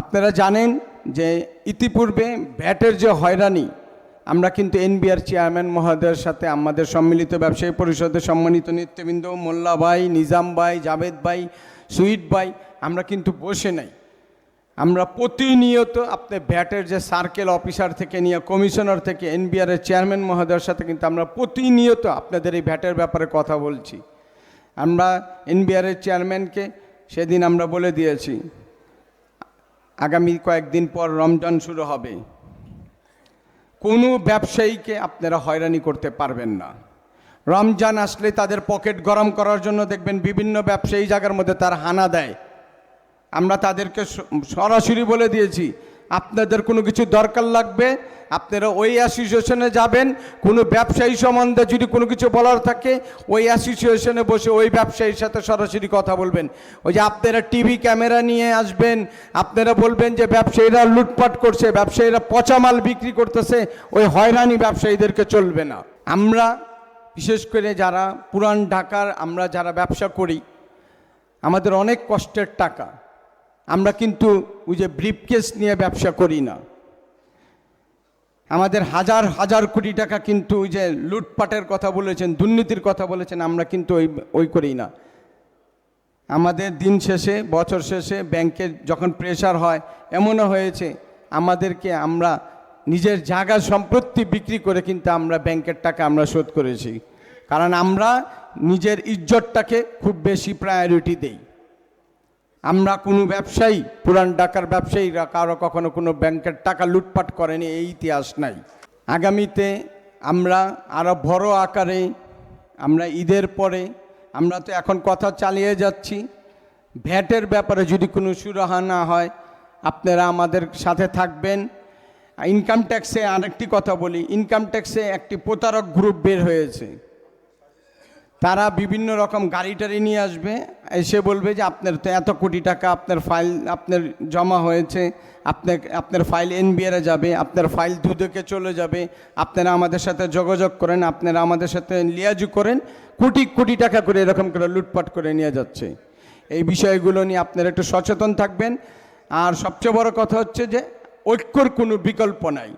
আপনারা জানেন যে ইতিপূর্বে ভ্যাটের যে হয়রানি, আমরা কিন্তু এনবিআর চেয়ারম্যান মহোদয়ের সাথে আমাদের সম্মিলিত ব্যবসায়ী পরিষদের সম্মানিত নেতৃবৃন্দ মোল্লা ভাই, নিজাম ভাই, জাভেদ ভাই, সুইট ভাই, আমরা কিন্তু বসে নাই। আমরা প্রতিনিয়ত আপনি ভ্যাটের যে সার্কেল অফিসার থেকে নিয়ে কমিশনার থেকে এনবিআর এর চেয়ারম্যান মহোদয়ের সাথে কিন্তু আমরা প্রতিনিয়ত আপনাদের এই ভ্যাটের ব্যাপারে কথা বলছি। আমরা এনবিআর এর চেয়ারম্যানকে সেদিন আমরা বলে দিয়েছি আগামী কয়েকদিন পর রমজান শুরু হবে। কোনো ব্যবসায়ীকে আপনারা হয়রানি করতে পারবেন না। রমজান আসলে তাদের পকেট গরম করার জন্য দেখবেন বিভিন্ন ব্যবসায়ী জায়গার মধ্যে তার হানা দেয়। আমরা তাদেরকে সরাসরি বলে দিয়েছি আপনাদের কোনো কিছু দরকার লাগবে, আপনারা ওই অ্যাসোসিয়েশনে যাবেন, কোনো ব্যবসায়ী সম্বন্ধে যদি কোনো কিছু বলার থাকে, ওই অ্যাসোসিয়েশনে বসে ওই ব্যবসায়ীর সাথে সরাসরি কথা বলবেন। ওই যে আপনারা টিভি ক্যামেরা নিয়ে আসবেন, আপনারা বলবেন যে ব্যবসায়ীরা লুটপাট করছে, ব্যবসায়ীরা পচা মাল বিক্রি করতেছে, ওই হয়রানি ব্যবসায়ীদেরকে চলবে না। আমরা, বিশেষ করে যারা পুরান ঢাকার, আমরা যারা ব্যবসা করি, আমাদের অনেক কষ্টের টাকা। আমরা কিন্তু ওই যে ব্রিফকেস নিয়ে ব্যবসা করি না। আমাদের হাজার হাজার কোটি টাকা কিন্তু ওই যে লুটপাটের কথা বলেছেন, দুর্নীতির কথা বলেছেন, আমরা কিন্তু ওই ওই করি না। আমাদের দিন শেষে, বছর শেষে ব্যাংকে যখন প্রেশার হয়, এমনও হয়েছে, আমাদেরকে আমরা নিজের জায়গা সম্পত্তি বিক্রি করে কিন্তু আমরা ব্যাংকের টাকা আমরা শোধ করেছি। কারণ আমরা নিজের ইজ্জতটাকে খুব বেশি প্রায়োরিটি দেই। আমরা কোনো ব্যবসায়ী, পুরান ঢাকার ব্যবসায়ীরা কারও কখনো কোনো ব্যাংকের টাকা লুটপাট করেনি, এই ইতিহাস নাই। আগামীতে আমরা আরও বড় আকারে, আমরা ঈদের পরে, আমরা তো এখন কথা চালিয়ে যাচ্ছি। ভ্যাটের ব্যাপারে যদি কোনো সুরাহা না হয়, আপনারা আমাদের সাথে থাকবেন। ইনকাম ট্যাক্সে আরেকটি কথা বলি, ইনকাম ট্যাক্সে একটি প্রতারক গ্রুপ বের হয়েছে। তারা বিভিন্ন রকম গাড়ি টাড়ি নিয়ে আসবে। এসে বলবে যে আপনার তো এত কোটি টাকা আপনার ফাইল, আপনার জমা হয়েছে, আপনার আপনার ফাইল এনবিআরে যাবে, আপনার ফাইল দুদকে চলে যাবে, আপনারা আমাদের সাথে যোগাযোগ করেন, আপনারা আমাদের সাথে লিয়াজু করেন, কোটি কোটি টাকা করে এরকম করে লুটপাট করে নিয়ে যাচ্ছে। এই বিষয়গুলো নিয়ে আপনারা একটু সচেতন থাকবেন। আর সবচেয়ে বড় কথা হচ্ছে যে ঐক্যর কোনো বিকল্প নাই।